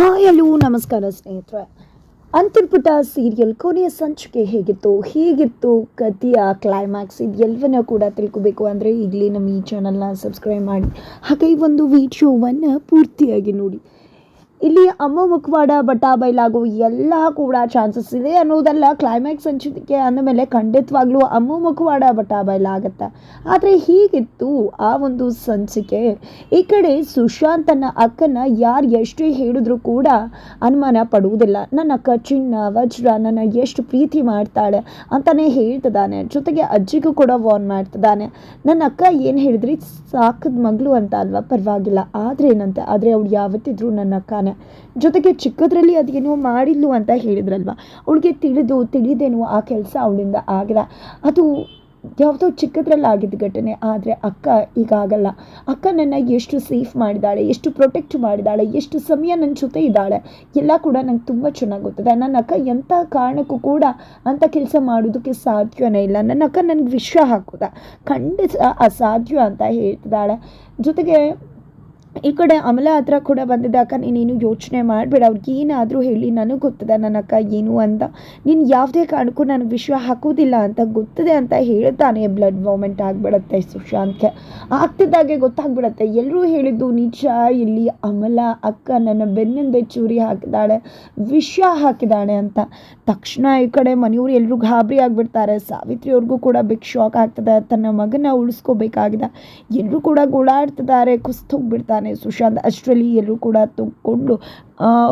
Hi hello ನಮಸ್ಕಾರ ಸ್ನೇಹಿತರೆ. ಅಂತಿರ್ಪುಟ serial ಕೊನೆಯ ಸಂಚಿಕೆ ಹೇಗಿತ್ತು? ಹೇಗಿತ್ತು? ಕಥೆಯ ಕ್ಲೈಮ್ಯಾಕ್ಸ್ ಇದೆಲ್ಲವನ್ನ ಕೂಡ ತಿಳ್ಕೊಬೇಕು ಅಂದರೆ ಈಗಲೇ ನಮ್ಮ ಈ ಚಾನಲ್ನ ಸಬ್ಸ್ಕ್ರೈಬ್ ಮಾಡಿ. ಹಾಗೆ ಈ ಒಂದು ವಿಡಿಯೋವನ್ನು ಪೂರ್ತಿಯಾಗಿ ನೋಡಿ. ಇಲ್ಲಿ ಅಮ್ಮ ಮುಖವಾಡ ಬಟ ಬಯಲಾಗೋ ಎಲ್ಲ ಕೂಡ ಚಾನ್ಸಸ್ ಇದೆ ಅನ್ನೋದೆಲ್ಲ ಕ್ಲೈಮ್ಯಾಕ್ಸ್ ಸಂಚಿಕೆ ಅಂದಮೇಲೆ ಖಂಡಿತವಾಗ್ಲೂ ಅಮ್ಮ ಮುಖವಾಡ ಬಟ ಬಯಲಾಗತ್ತೆ. ಆದರೆ ಹೀಗಿತ್ತು ಆ ಒಂದು ಸಂಚಿಕೆ. ಈ ಕಡೆ ಸುಶಾಂತ್ ತನ್ನ ಅಕ್ಕನ ಯಾರು ಎಷ್ಟು ಹೇಳಿದ್ರು ಕೂಡ ಅನುಮಾನ ಪಡುವುದಿಲ್ಲ. ನನ್ನ ಅಕ್ಕ ಚಿನ್ನ, ವಜ್ರ ನನ್ನ ಎಷ್ಟು ಪ್ರೀತಿ ಮಾಡ್ತಾಳೆ ಅಂತಾನೆ ಹೇಳ್ತಿದ್ದಾನೆ. ಜೊತೆಗೆ ಅಜ್ಜಿಗೂ ಕೂಡ ವಾರ್ನ್ ಮಾಡ್ತಿದ್ದಾನೆ. ನನ್ನ ಅಕ್ಕ ಏನು ಹೇಳಿದ್ರಿ? ಸಾಕದ ಮಗಳು ಅಂತ ಅಲ್ವಾ? ಪರವಾಗಿಲ್ಲ. ಆದರೆ ಏನಂತೆ? ಆದರೆ ಅವಳು ಯಾವತ್ತಿದ್ರು ನನ್ನ ಅಕ್ಕನೇ ಜೊತೆಗೆ ಚಿಕ್ಕದ್ರಲ್ಲಿ ಅದೇನೋ ಮಾಡಿದ್ಲು ಅಂತ ಹೇಳಿದ್ರಲ್ವ? ಅವಳಿಗೆ ತಿಳಿದು, ತಿಳಿದೇನೋ ಆ ಕೆಲಸ ಅವಳಿಂದ ಆಗಲ್ಲ. ಅದು ಯಾವುದೋ ಚಿಕ್ಕದ್ರಲ್ಲಿ ಆಗಿದ್ದ ಘಟನೆ, ಆದರೆ ಅಕ್ಕ ಈಗ ಆಗಲ್ಲ. ಅಕ್ಕ ನನ್ನ ಎಷ್ಟು ಸೇಫ್ ಮಾಡಿದಾಳೆ ಎಷ್ಟು ಪ್ರೊಟೆಕ್ಟ್ ಮಾಡಿದಾಳೆ ಎಷ್ಟು ಸಮಯ ನನ್ನ ಜೊತೆ ಇದ್ದಾಳೆ, ಎಲ್ಲ ಕೂಡ ನಂಗೆ ತುಂಬ ಚೆನ್ನಾಗಿ ಗೊತ್ತಿದೆ. ನನ್ನ ಅಕ್ಕ ಎಂಥ ಕಾರಣಕ್ಕೂ ಕೂಡ ಅಂಥ ಕೆಲಸ ಮಾಡೋದಕ್ಕೆ ಸಾಧ್ಯವೇ ಇಲ್ಲ. ನನ್ನ ಅಕ್ಕ ನನಗೆ ವಿಷ ಹಾಕೋದ. ಖಂಡಿತ ಅಸಾಧ್ಯ ಅಂತ ಹೇಳ್ತಿದ್ದಾಳೆ. ಜೊತೆಗೆ ಈ ಕಡೆ ಅಮಲ ಹತ್ರ ಕೂಡ ಬಂದಿದ್ದ ಅಕ್ಕ ನೀನೇನು ಯೋಚನೆ ಮಾಡಬೇಡ ಅವ್ರಿಗೆ ಏನಾದರೂ ಹೇಳಿ, ನನಗೆ ಗೊತ್ತಿದೆ ನನ್ನ ಅಕ್ಕ ಏನು ಅಂತ. ನೀನು ಯಾವುದೇ ಕಾರಣಕ್ಕೂ ನನಗೆ ವಿಶ್ವ ಹಾಕೋದಿಲ್ಲ ಅಂತ ಗೊತ್ತದೆ ಅಂತ ಹೇಳ್ತಾನೆ. ಬ್ಲಡ್ ಮೂಮೆಂಟ್ ಆಗಿಬಿಡತ್ತೆ ಸುಶಾಂತ್ಗೆ. ಆಗ್ತಿದ್ದಾಗೆ ಗೊತ್ತಾಗ್ಬಿಡತ್ತೆ. ಎಲ್ಲರೂ ಹೇಳಿದ್ದು ನಿಜ. ಇಲ್ಲಿ ಅಮಲ ಅಕ್ಕ ನನ್ನ ಬೆನ್ನಿಂದ ಚೂರಿ ಹಾಕಿದಾಳೆ ವಿಷ ಹಾಕಿದಾಳೆ ಅಂತ. ತಕ್ಷಣ ಈ ಕಡೆ ಮನೆಯವರು ಎಲ್ಲರೂ ಗಾಬರಿ ಆಗಿಬಿಡ್ತಾರೆ. ಸಾವಿತ್ರಿ ಅವ್ರಿಗೂ ಕೂಡ ಬಿಗ್ ಶಾಕ್ ಆಗ್ತದೆ. ತನ್ನ ಮಗನ ಉಳಿಸ್ಕೋಬೇಕಾಗಿದೆ. ಎಲ್ಲರೂ ಕೂಡ ಗೋಳಾಡ್ತಿದ್ದಾರೆ. ಕುಸ್ತೋಗ್ಬಿಡ್ತಾನೆ ಸುಶಾಂತ್ ಅಷ್ಟರಲ್ಲಿ ಎಲ್ಲರೂ ಕೂಡ ತುಂಬಿಕೊಂಡು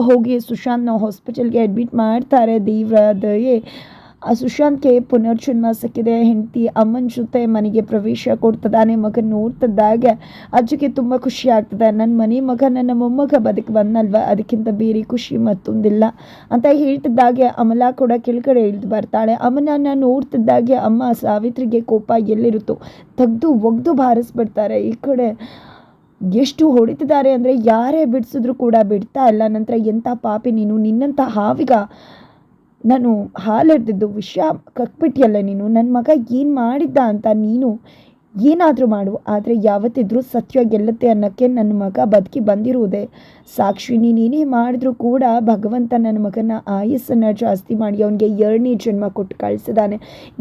ಹೋಗಿ ಸುಶಾಂತ್ನ ಹಾಸ್ಪಿಟಲ್ಗೆ ಅಡ್ಮಿಟ್ ಮಾಡ್ತಾರೆ ದೇವ್ರ ದಯೆ ಆ, ಸುಶಾಂತ್ಗೆ ಪುನರ್ಜನ್ಮ ಸಿಕ್ಕಿದೆ ಹೆಂಡತಿ ಅಮ್ಮನ ಜೊತೆ ಮನೆಗೆ ಪ್ರವೇಶ ಕೊಡ್ತದಾನೆ ಮಗ ನೋಡ್ತಿದ್ದಾಗ ಅಜ್ಜಿಗೆ ತುಂಬ ಖುಷಿ ಆಗ್ತದೆ. ನನ್ನ ಮನೆ ಮಗ ನನ್ನ ಮೊಮ್ಮಗ ಬದುಕು ಬಂದಲ್ವ? ಅದಕ್ಕಿಂತ ಬೇರೆ ಖುಷಿ ಮತ್ತೊಂದಿಲ್ಲ. ಅಂತ ಹೇಳ್ತಿದ್ದಾಗೆ ಅಮಲ ಕೂಡ ಕೆಳಗಡೆ ಇಳಿದು ಬರ್ತಾಳೆ. ಅಮ್ಮನನ್ನು ನೋಡ್ತಿದ್ದಾಗೆ ಅಮ್ಮ ಸಾವಿತ್ರಿಗೆ ಕೋಪ ಎಲ್ಲಿರುತ್ತೋ, ತೆಗೆದು ಒಗ್ದು ಬಾರಿಸ್ಬಿಡ್ತಾರೆ. ಈ ಕಡೆ ಎಷ್ಟು ಹೊಡಿತಿದ್ದಾರೆ ಅಂದರೆ ಯಾರೇ ಬಿಡಿಸಿದ್ರು ಕೂಡ ಬಿಡ್ತಾ ಇಲ್ಲ. ನಂತರ ಎಂಥ ಪಾಪಿ ನೀನು? ನಿನ್ನಂಥ ಹಾವಿಗ ನಾನು ಹಾಲೆಡ್ದಿದ್ದು ವಿಷ ಕಕ್ಬಿಟ್ಟಿಯಲ್ಲ ನೀನು? ನನ್ನ ಮಗ ಏನು ಮಾಡಿದ್ದ ಅಂತ ನೀನು ಏನಾದರೂ ಮಾಡು, ಆದರೆ ಯಾವತ್ತಿದ್ರೂ ಸತ್ಯ ಗೆಲ್ಲತ್ತೆ ಅನ್ನೋಕ್ಕೆ ನನ್ನ ಮಗ ಬದುಕಿ ಬಂದಿರುವುದೇ. ಸಾಕ್ಷಿ ನೀನೇ ಮಾಡಿದ್ರೂ ಕೂಡ ಭಗವಂತ ನನ್ನ ಮಗನ ಆಯಸ್ಸನ್ನು ಜಾಸ್ತಿ ಮಾಡಿ ಅವನಿಗೆ ಎರಡನೇ ಜನ್ಮ ಕೊಟ್ಟು ಕಳಿಸಿದಾನೆ.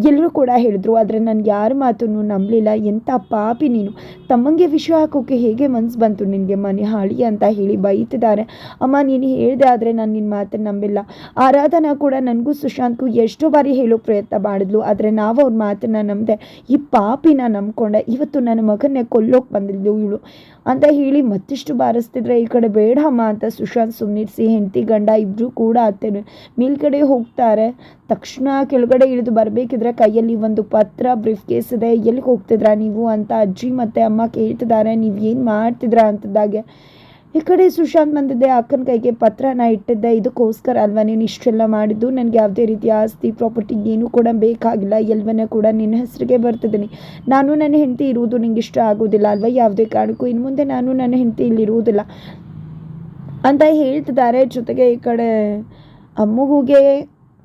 ಎಲ್ಲರೂ ಕೂಡ ಹೇಳಿದ್ರು, ಆದರೆ ನಾನು ಯಾರ ಮಾತನ್ನು ನಂಬಲಿಲ್ಲ. ಎಂಥ ಪಾಪಿ ನೀನು. ತಮ್ಮಂಗೆ ವಿಷ ಹಾಕೋಕ್ಕೆ ಹೇಗೆ ಮನಸ್ಸು ಬಂತು? ನಿನಗೆ ಮನೆ ಹಾಳಿ ಅಂತ ಹೇಳಿ ಬೈತಿದ್ದಾರೆ. ಅಮ್ಮ, ನೀನು ಹೇಳಿದೆ ಆದರೆ ನಾನು ನಿನ್ನ ಮಾತನ್ನು ನಂಬಿಲ್ಲ. ಆರಾಧನಾ ಕೂಡ ನನಗೂ ಸುಶಾಂತ್ಗೂ ಎಷ್ಟೋ ಬಾರಿ ಹೇಳೋ ಪ್ರಯತ್ನ ಮಾಡಿದ್ಲು, ಆದರೆ ನಾವು ಅವ್ರ ಮಾತನ್ನು ನಂಬದೆ ಈ ಪಾಪಿನ ನಂಬ್ಕೊಂಡೆ ಇವತ್ತು ನನ್ನ ಮಗನ್ನೇ ಕೊಲ್ಲೋಕೆ ಬಂದಿದ್ದು ಇವಳು. ಅಂತ ಹೇಳಿ ಮತ್ತಿಷ್ಟು ಬಾರಿಸ್ತಿದ್ರೆ, ಈ ಕಡೆ ಬೇಡಮ್ಮ ಅಂತ ಸುಶಾಂತ್ ಸುಮ್ಮನಿರಿಸಿ ಹೆಂಡತಿ ಗಂಡ ಇಬ್ಬರು ಕೂಡ ಅತ್ತೆ ಮೇಲ್ಗಡೆ ಹೋಗ್ತಾರೆ. ತಕ್ಷಣ ಕೆಳಗಡೆ ಇಳಿದು ಬರಬೇಕಿದ್ರೆ ಕೈಯಲ್ಲಿ ಒಂದು ಪತ್ರ, ಬ್ರೀಫ್ ಕೇಸ್ ಇದೆ. ಎಲ್ಲಿಗೆ ಹೋಗ್ತಿದ್ರಾ ನೀವು? ಅಂತ ಅಜ್ಜಿ ಮತ್ತು ಅಮ್ಮ ಕೇಳ್ತಿದ್ದಾರೆ. ನೀವು ಏನು ಮಾಡ್ತಿದ್ರ? ಅಂತದಾಗೆ ಈ ಕಡೆ ಸುಶಾಂತ್ ಬಂದಿದ್ದೆ, ಅಕ್ಕನ ಕೈಗೆ ಪತ್ರನ ಇಟ್ಟಿದ್ದೆ, ಇದಕ್ಕೋಸ್ಕರ ಅಲ್ವಾ ನೀನು ಇಷ್ಟೆಲ್ಲ ಮಾಡಿದ್ದು? ನನಗೆ ಯಾವುದೇ ರೀತಿಯ ಆಸ್ತಿ ಪ್ರಾಪರ್ಟಿ ಏನೂ ಕೂಡ ಬೇಕಾಗಿಲ್ಲ ಎಲ್ಲವನ್ನ ಕೂಡ ನಿನ್ನ ಹೆಸರಿಗೆ ಬರ್ತಿದ್ದೀನಿ. ನಾನು ನನ್ನ ಹೆಂಡತಿ ಇರುವುದು ನಿಂಗೆ ಇಷ್ಟ ಆಗೋದಿಲ್ಲ ಅಲ್ವಾ? ಯಾವುದೇ ಕಾರಣಕ್ಕೂ ಇನ್ನು ಮುಂದೆ ನಾನು ನನ್ನ ಹೆಂಡತಿ ಇಲ್ಲಿ ಇರುವುದಿಲ್ಲ. ಅಂತ ಹೇಳ್ತಿದ್ದಾರೆ. ಜೊತೆಗೆ ಈ ಕಡೆ ಅಮ್ಮಗುಗೆ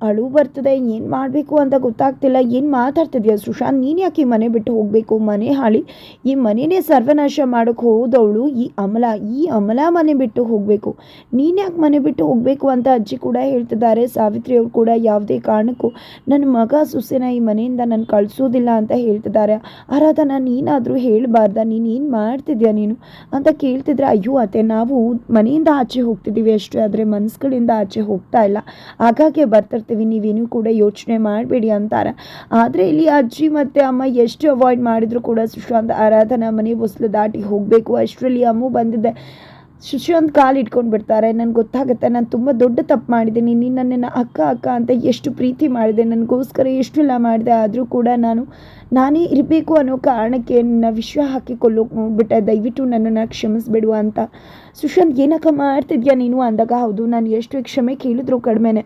ಅಳು ಬರ್ತದೆ, ಏನು ಮಾಡಬೇಕು ಅಂತ ಗೊತ್ತಾಗ್ತಿಲ್ಲ. ಏನು ಮಾತಾಡ್ತಿದ್ಯಾ ಸುಶಾಂತ್? ನೀನು ಯಾಕೆ ಈ ಮನೆ ಬಿಟ್ಟು ಹೋಗಬೇಕು? ಮನೆ ಹಾಳಿ. ಈ ಮನೆಯೇ ಸರ್ವನಾಶ ಮಾಡೋಕ್ಕೆ ಹೋದವಳು ಈ ಅಮಲ. ಈ ಅಮಲ ಮನೆ ಬಿಟ್ಟು ಹೋಗಬೇಕು. ನೀನು ಯಾಕೆ ಮನೆ ಬಿಟ್ಟು ಹೋಗಬೇಕು ಅಂತ ಅಜ್ಜಿ ಕೂಡ ಹೇಳ್ತಿದ್ದಾರೆ. ಸಾವಿತ್ರಿ ಅವರು ಕೂಡ ಯಾವುದೇ ಕಾರಣಕ್ಕೂ ನನ್ನ ಮಗ ಸುಸೇನ ಈ ಮನೆಯಿಂದ ನಾನು ಕಳಿಸೋದಿಲ್ಲ ಅಂತ ಹೇಳ್ತಿದ್ದಾರೆ. ಆರಾಧನಾ, ನೀನಾದರೂ ಹೇಳಬಾರ್ದ? ನೀನು ಏನು ಮಾಡ್ತಿದ್ಯಾ ನೀನು ಅಂತ ಕೇಳ್ತಿದ್ರೆ, ಅಯ್ಯೋ ಅತ್ತೆ, ನಾವು ಮನೆಯಿಂದ ಆಚೆ ಹೋಗ್ತಿದ್ದೀವಿ ಅಷ್ಟೇ. ಆದರೆ ಮನಸ್ಸುಗಳಿಂದ ಆಚೆ ಹೋಗ್ತಾ ಇಲ್ಲ. ಆಗಾಗ್ಗೆ ಬರ್ತಿರ್ತೀವಿ. ನೀವೇನು ಕೂಡ ಯೋಚನೆ ಮಾಡಬೇಡಿ ಅಂತಾರೆ. ಆದರೆ ಇಲ್ಲಿ ಅಜ್ಜಿ ಮತ್ತು ಅಮ್ಮ ಎಷ್ಟು ಅವಾಯ್ಡ್ ಮಾಡಿದ್ರು ಕೂಡ ಸುಶಾಂತ್ ಆರಾಧನಾ ಮನೆ ಹೊಸ್ಲು ದಾಟಿ ಹೋಗಬೇಕು. ಅಷ್ಟರಲ್ಲಿ ಅಮ್ಮು ಬಂದಿದ್ದೆ ಸುಶಾಂತ್ ಕಾಲು ಇಟ್ಕೊಂಡು ಬಿಡ್ತಾರೆ, ನನಗೆ ಗೊತ್ತಾಗುತ್ತೆ, ನಾನು ತುಂಬ ದೊಡ್ಡ ತಪ್ಪು ಮಾಡಿದ್ದೀನಿ. ನೀನು ನನ್ನನ್ನು ಅಕ್ಕ ಅಕ್ಕ ಅಂತ ಎಷ್ಟು ಪ್ರೀತಿ ಮಾಡಿದೆ. ನನಗೋಸ್ಕರ ಎಷ್ಟೆಲ್ಲ ಮಾಡಿದೆ ಆದರೂ ಕೂಡ ನಾನು, ನಾನೇ ಇರಬೇಕು ಅನ್ನೋ ಕಾರಣಕ್ಕೆ ನನ್ನ ವಿಶ್ವ ಹಾಕಿಕೊಳ್ಳೋಕೆ ನೋಡ್ಬಿಟ್ಟೆ. ದಯವಿಟ್ಟು ನನ್ನನ್ನು ಕ್ಷಮಿಸ್ಬಿಡು ಅಂತ. ಸುಶಾಂತ್, ಏನಕ್ಕ ಮಾಡ್ತಿದ್ಯಾ ನೀನು? ಅಂದಾಗ, ಹೌದು, ನಾನು ಎಷ್ಟು ಕ್ಷಮೆ ಕೇಳಿದ್ರು ಕಡಿಮೆನೆ.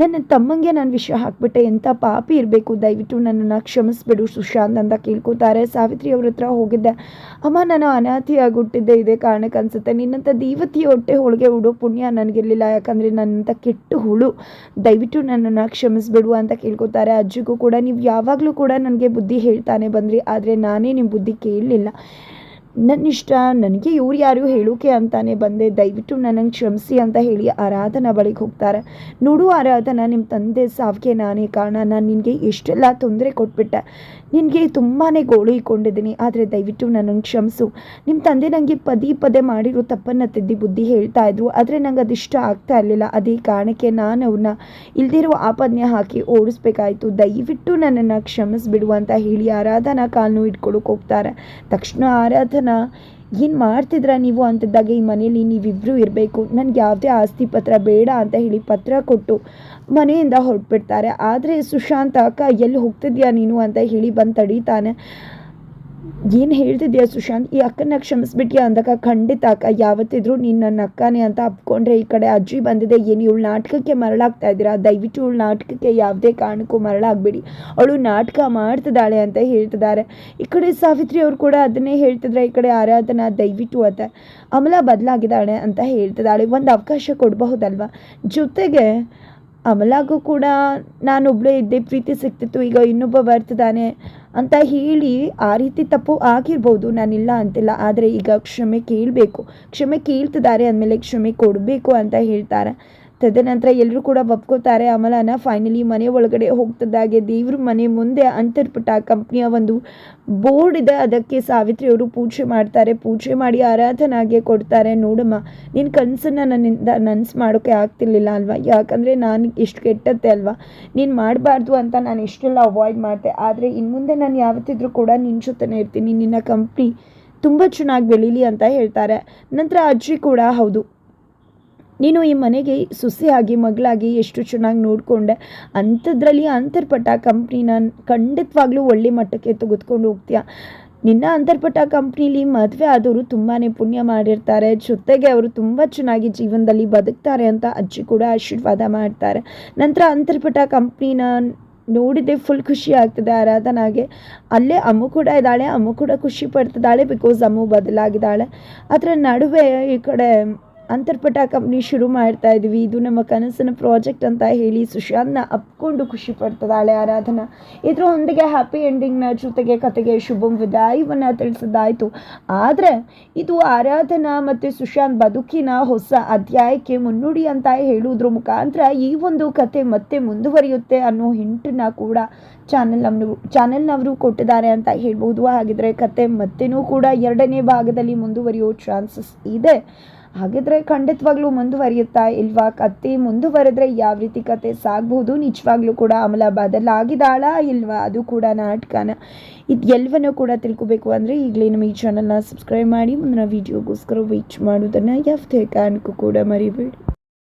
ನನ್ನ ತಮ್ಮಂಗೆ ನಾನು ವಿಷಯ ಹಾಕ್ಬಿಟ್ಟೆ ಎಂಥ ಪಾಪಿ ಇರಬೇಕು? ದಯವಿಟ್ಟು ನನ್ನನ್ನು ಕ್ಷಮಿಸ್ಬಿಡು, ಸುಶಾಂತ್ ಅಂತ ಕೇಳ್ಕೊತಾರೆ. ಸಾವಿತ್ರಿ ಅವ್ರ ಹತ್ರ ಹೋಗಿದ್ದೆ. ಅಮ್ಮ, ನಾನು ಅನಾಥಿಯಾಗಿ ಹುಟ್ಟಿದ್ದೆ ಇದೇ ಕಾರಣಕ್ಕೆ ಅನಿಸುತ್ತೆ. ನಿನ್ನಂಥ ದೇವತಿಯ ಹೊಟ್ಟೆ ಹೋಳಿಗೆ ಉಡೋ ಪುಣ್ಯ ನನಗಿರಲಿಲ್ಲ, ಯಾಕಂದರೆ ನನ್ನಂಥ ಕೆಟ್ಟು ಹುಳು. ದಯವಿಟ್ಟು ನನ್ನನ್ನು ಕ್ಷಮಿಸ್ಬಿಡು ಅಂತ ಕೇಳ್ಕೊತಾರೆ. ಅಜ್ಜಿಗೂ ಕೂಡ, ನೀವು ಯಾವಾಗಲೂ ಕೂಡ ನನಗೆ ಬುದ್ಧಿ ಹೇಳ್ತಾನೆ ಬಂದ್ರಿ, ಆದರೆ ನಾನೇ ನಿಮ್ಮ ಬುದ್ಧಿ ಕೇಳಲಿಲ್ಲ. ನನ್ನ ಇಷ್ಟ ನನಗೆ ಇವ್ರು ಯಾರು ಹೇಳೋಕೆ ಅಂತಾನೆ ಬಂದೆ. ದಯವಿಟ್ಟು ನನಗೆ ಕ್ಷಮಿಸಿ ಅಂತ ಹೇಳಿ ಆರಾಧನಾ ಬಳಿಗೆ ಹೋಗ್ತಾರೆ. ನೋಡು ಆರಾಧನಾ ನಿಮ್ಮ ತಂದೆ ಸಾವಿಗೆ ನಾನೇ ಕಾರಣ. ನಾನು ನಿನಗೆ ಎಷ್ಟೆಲ್ಲ ತೊಂದರೆ ಕೊಟ್ಬಿಟ್ಟೆ. ನಿನಗೆ ತುಂಬಾ ಗೋಳು ಇಕ್ಕೊಂಡಿದ್ದೀನಿ ಆದರೆ ದಯವಿಟ್ಟು ನನಗೆ ಕ್ಷಮಿಸು. ನಿಮ್ಮ ತಂದೆ ನನಗೆ ಪದೇ ಪದೇ ಮಾಡಿರೋ ತಪ್ಪನ್ನು ತಿದ್ದಿ ಬುದ್ಧಿ ಹೇಳ್ತಾ ಇದ್ರು. ಆದರೆ ನಂಗೆ ಅದಿಷ್ಟ ಆಗ್ತಾ ಇರಲಿಲ್ಲ. ಅದೇ ಕಾರಣಕ್ಕೆ ನಾನು ಅವ್ರನ್ನ ಇಲ್ದಿರೋ ಆಪದನೆ ಹಾಕಿ ಓಡಿಸ್ಬೇಕಾಯ್ತು. ದಯವಿಟ್ಟು ನನ್ನನ್ನು ಕ್ಷಮಿಸ್ಬಿಡು ಅಂತ ಹೇಳಿ ಆರಾಧನಾ ಕಾಲನ್ನು ಇಟ್ಕೊಳಕ್ಕೆ ಹೋಗ್ತಾರೆ. ತಕ್ಷಣ ಆರಾಧನಾ ಏನು ಮಾಡ್ತಿದ್ರ ನೀವು? ಅಂತಿದ್ದಾಗ ಈ ಮನೇಲಿ ನೀವಿಬ್ಬರು ಇರಬೇಕು. ನನಗೆ ಯಾವುದೇ ಆಸ್ತಿ ಪತ್ರ ಬೇಡ ಅಂತ ಹೇಳಿ ಪತ್ರ ಕೊಟ್ಟು ಮನೆಯಿಂದ ಹೊರಟ್ಬಿಡ್ತಾರೆ. ಆದರೆ ಸುಶಾಂತ, ಅಕ್ಕ, ಎಲ್ಲಿ ಹೋಗ್ತಿದ್ಯಾ ನೀನು? ಅಂತ ಹೇಳಿ ಬಂದು ತಡೀತಾನೆ. ಏನು ಹೇಳ್ತಿದ್ಯಾ ಸುಶಾಂತ್? ಈ ಅಕ್ಕನ ಕ್ಷಮಿಸ್ಬಿಟ್ಯಾ ಅಂದಕ್ಕ ಖಂಡಿತ ಅಕ್ಕ, ಯಾವತ್ತಿದ್ರು ನೀನು ನನ್ನ ಅಕ್ಕನೇ ಅಂತ ಅಪ್ಕೊಂಡ್ರೆ ಈ ಕಡೆ ಅಜ್ಜಿ ಬಂದಿದೆ, ಏನು ಇವಳು ನಾಟಕಕ್ಕೆ ಮರಳಾಗ್ತಾ ಇದ್ದೀರಾ? ದಯವಿಟ್ಟು ಇವಳು ನಾಟಕಕ್ಕೆ ಯಾವುದೇ ಕಾರಣಕ್ಕೂ ಮರಳಾಗಬೇಡಿ. ಅವಳು ನಾಟಕ ಮಾಡ್ತಿದ್ದಾಳೆ ಅಂತ ಹೇಳ್ತಿದ್ದಾರೆ. ಈ ಕಡೆ ಸಾವಿತ್ರಿ ಅವರು ಕೂಡ ಅದನ್ನೇ ಹೇಳ್ತಿದ್ರೆ, ಈ ಕಡೆ ಆರಾಧನಾ ದಯವಿಟ್ಟು ಅಂತ, ಅಮಲ ಬದಲಾಗಿದ್ದಾಳೆ ಅಂತ ಹೇಳ್ತಿದ್ದಾಳೆ. ಒಂದು ಅವಕಾಶ ಕೊಡಬಹುದಲ್ವಾ? ಜೊತೆಗೆ ಅಮಲಾಗೂ ಕೂಡ ನಾನೊಬ್ಬಳೇ ಇದ್ದೆ, ಪ್ರೀತಿ ಸಿಗ್ತಿತ್ತು ಈಗ ಇನ್ನೊಬ್ಬ ಬರ್ತಿದ್ದಾನೆ ಅಂತ ಹೇಳಿ ಆ ರೀತಿ ತಪ್ಪು ಆಗಿರ್ಬೋದು, ನಾನಿಲ್ಲ ಅಂತಿಲ್ಲ. ಆದರೆ ಈಗ ಕ್ಷಮೆ ಕೇಳಬೇಕು. ಕ್ಷಮೆ ಕೇಳ್ತಿದ್ದಾರೆ ಅಂದಮೇಲೆ ಕ್ಷಮೆ ಕೊಡಬೇಕು ಅಂತ ಹೇಳ್ತಾರೆ. ತದನಂತರ ಎಲ್ಲರೂ ಕೂಡ ಒಪ್ಕೋತಾರೆ, ಅಮಲಾನ ಫೈನಲಿ ಮನೆ ಒಳಗಡೆ ಹೋಗ್ತದಾಗೆ ದೇವ್ರ ಮನೆ ಮುಂದೆ ಅಂತರ್ಪುಟ ಕಂಪ್ನಿಯ ಒಂದು ಬೋರ್ಡ್ ಇದೆ. ಅದಕ್ಕೆ ಸಾವಿತ್ರಿ ಅವರು ಪೂಜೆ ಮಾಡ್ತಾರೆ. ಪೂಜೆ ಮಾಡಿ ಆರಾಧನಾಗೆ ಕೊಡ್ತಾರೆ. ನೋಡಮ್ಮ ನಿನ್ನ ಕನಸನ್ನು ನನ್ನಿಂದ ನನ್ಸ್ ಮಾಡೋಕ್ಕೆ ಆಗ್ತಿರ್ಲಿಲ್ಲ ಅಲ್ವಾ? ಯಾಕಂದರೆ ನಾನು ಎಷ್ಟು ಕೆಟ್ಟತ್ತೆ ಅಲ್ವಾ? ನೀನು ಮಾಡಬಾರ್ದು ಅಂತ ನಾನು ಇಷ್ಟೆಲ್ಲ ಅವಾಯ್ಡ್ ಮಾಡಿದೆ. ಆದರೆ ಇನ್ನು ಮುಂದೆ ನಾನು ಯಾವತ್ತಿದ್ರೂ ಕೂಡ ನಿನ್ನ ಜೊತೆನೇ ಇರ್ತೀನಿ. ನಿನ್ನ ಕಂಪ್ನಿ ತುಂಬ ಚೆನ್ನಾಗಿ ಬೆಳೀಲಿ ಅಂತ ಹೇಳ್ತಾರೆ. ನಂತರ ಅಜ್ಜಿ ಕೂಡ ಹೌದು. ನೀನು ಈ ಮನೆಗೆ ಸುಸಿಯಾಗಿ ಮಗಳಾಗಿ ಎಷ್ಟು ಚೆನ್ನಾಗಿ ನೋಡಿಕೊಂಡೆ. ಅಂಥದ್ರಲ್ಲಿ ಅಂತರ್ಪಟ್ಟ ಕಂಪ್ನಿನ ಖಂಡಿತವಾಗ್ಲೂ ಒಳ್ಳೆ ಮಟ್ಟಕ್ಕೆ ತೆಗೆದುಕೊಂಡು ಹೋಗ್ತೀಯ. ನಿನ್ನ ಅಂತರ್ಪಟ್ಟ ಕಂಪ್ನಿಲಿ ಮದುವೆ ಆದವರು ತುಂಬಾ ಪುಣ್ಯ ಮಾಡಿರ್ತಾರೆ. ಜೊತೆಗೆ ಅವರು ತುಂಬ ಚೆನ್ನಾಗಿ ಜೀವನದಲ್ಲಿ ಬದುಕ್ತಾರೆ ಅಂತ ಅಜ್ಜಿ ಕೂಡ ಆಶೀರ್ವಾದ ಮಾಡ್ತಾರೆ. ನಂತರ ಅಂತರ್ಪಟ್ಟ ಕಂಪ್ನಿನ ನೋಡಿದೆ ಫುಲ್ ಖುಷಿ ಆಗ್ತದೆ ಆರಾಧನಾಗೆ. ಅಲ್ಲೇ ಅಮ್ಮು ಕೂಡ ಇದ್ದಾಳೆ, ಅಮ್ಮು ಕೂಡ ಖುಷಿ ಪಡ್ತಿದ್ದಾಳೆ ಬಿಕಾಸ್ ಅಮ್ಮು ಬದಲಾಗಿದ್ದಾಳೆ. ಅದರ ನಡುವೆ ಈ ಕಡೆ ಅಂತರ್ಪಟ ಕಂಪ್ನಿ ಶುರು ಮಾಡ್ತಾ ಇದ್ವಿ. ಇದು ನಮ್ಮ ಕನಸಿನ ಪ್ರಾಜೆಕ್ಟ್ ಅಂತ ಹೇಳಿ ಸುಶಾಂತ್ನ ಅಪ್ಕೊಂಡು ಖುಷಿ ಪಡ್ತದಾಳೆ ಆರಾಧನಾ. ಇದರೊಂದಿಗೆ ಹ್ಯಾಪಿ ಎಂಡಿಂಗ್ನ ಜೊತೆಗೆ ಕತೆಗೆ ಶುಭಂ ವಿದಾಯವನ್ನು ತಿಳಿಸೋದಾಯಿತು ಆದರೆ ಇದು ಆರಾಧನಾ ಮತ್ತು ಸುಶಾಂತ್ ಬದುಕಿನ ಹೊಸ ಅಧ್ಯಾಯಕ್ಕೆ ಮುನ್ನುಡಿ ಅಂತ ಹೇಳುವುದ್ರ ಮುಖಾಂತರ ಈ ಒಂದು ಕತೆ ಮತ್ತೆ ಮುಂದುವರಿಯುತ್ತೆ ಅನ್ನೋ ಹಿಂಟನ್ನ ಕೂಡ ಚಾನೆಲ್ ಚಾನೆಲ್ನವರು ಕೊಟ್ಟಿದ್ದಾರೆ ಅಂತ ಹೇಳ್ಬೋದು ಹಾಗಿದ್ರೆ ಕತೆ ಮತ್ತೆನೂ ಕೂಡ ಎರಡನೇ ಭಾಗದಲ್ಲಿ ಮುಂದುವರಿಯೋ ಚಾನ್ಸಸ್ ಇದೆ. ಹಾಗಿದ್ರೆ ಖಂಡಿತವಾಗ್ಲೂ ಮುಂದುವರಿಯುತ್ತಾ ಇಲ್ವಾ? ಕತೆ ಮುಂದುವರೆದ್ರೆ ಯಾವ ರೀತಿ ಕತೆ ಸಾಗ್ಬಹುದು ನಿಜವಾಗ್ಲೂ ಕೂಡ ಅಮಲಾಬಾದಲ್ಲಿ ಆಗಿದಾಳ ಇಲ್ವಾ? ಅದು ಕೂಡ ನಾಟಕನ ಇದು ಎಲ್ಲವನ್ನೂ ಕೂಡ ತಿಳ್ಕೊಬೇಕು ಅಂದರೆ ಈಗಲೇ ನಮ್ಮ ಈ ಚಾನಲ್ನ ಸಬ್ಸ್ಕ್ರೈಬ್ ಮಾಡಿ, ಮುಂದಿನ ವೀಡಿಯೋಗೋಸ್ಕರ ವೀಚ್ ಮಾಡೋದನ್ನು ಯಾವುದೇ ಕಾರಣಕ್ಕೂ ಕೂಡ ಮರಿಬೇಡಿ.